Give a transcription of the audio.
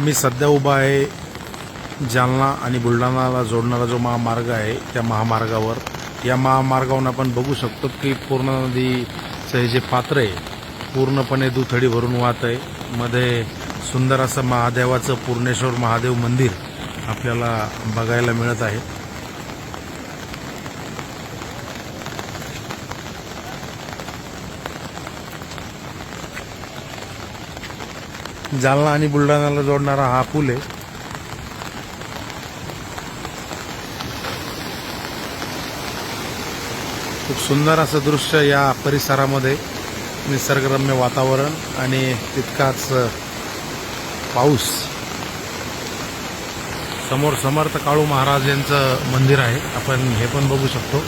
मी सध्या उभा आहे जालना आणि बुलढाणाला जोडणारा जो महामार्ग आहे त्या महामार्गावर. या महामार्गावरून आपण बघू शकतो की पूर्ण नदीचं हे जे पात्र आहे पूर्णपणे दुथडी भरून वाहत आहे. मध्ये सुंदर असं महादेवाचं पूर्णेश्वर महादेव मंदिर आपल्याला बघायला मिळत आहे. जालना आणि बुलढाण्याला जोडणारा हा पूल आहे. खूप सुंदर असं दृश्य या परिसरामध्ये निसर्गरम्य वातावरण आणि तितकाच पाऊस. समोर समर्थ काळू महाराज यांचं मंदिर आहे. आपण हे पण बघू शकतो.